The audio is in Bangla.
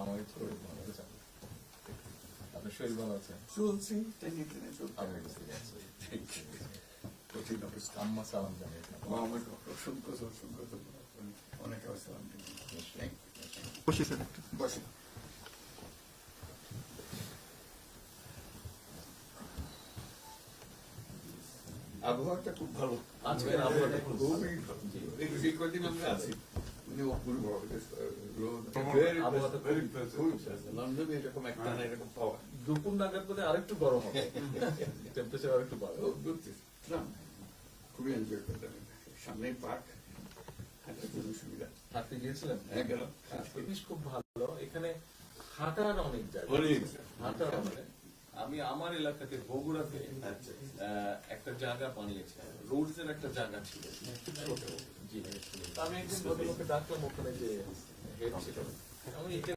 আমার শরীর ভালো আছে আপনার শরীর ভালো আছে চলছি, টেনে টেনে চলতে আমি। কঠিন অবস্থা। আম্মা সালাম জানিয়েছেন মা আমাকে অসংখ্য অসংখ্য ধন্যবাদ। অনেক আসসালাম Thank স্যার একটু বসেন। আবহাওয়াটা খুব ভালো আজকের আবহাওয়াটা খুব ভালো। এই কদিন আমরা আছি মানে অপূর্ব লন্ডনে এরকম একটা না এরকম পাওয়া। দুপুর নাগাদ বোধহয় আরেকটু গরম হবে। টেম্পারেচার আরেকটু বাড়বে। ঘুরতেছি। না, খুবই এনজয় করলাম সামনে পার্ক হাঁটার জন্য সুবিধা। হাঁটতে গিয়েছিলেন? হ্যাঁ গেলাম। জিনিস খুব ভালো। এখানে হাঁটার অনেক জায়গা। হাঁটার অনেক। আমি আমার এলাকাতে বগুড়াতে আহ, একটা জায়গা বানিয়েছি। রোডস এর একটা জায়গা ছিল। আমি একদিন ভদ্রলোককে ডাকলাম ওখানে যে হেড ছিল। আমি এটা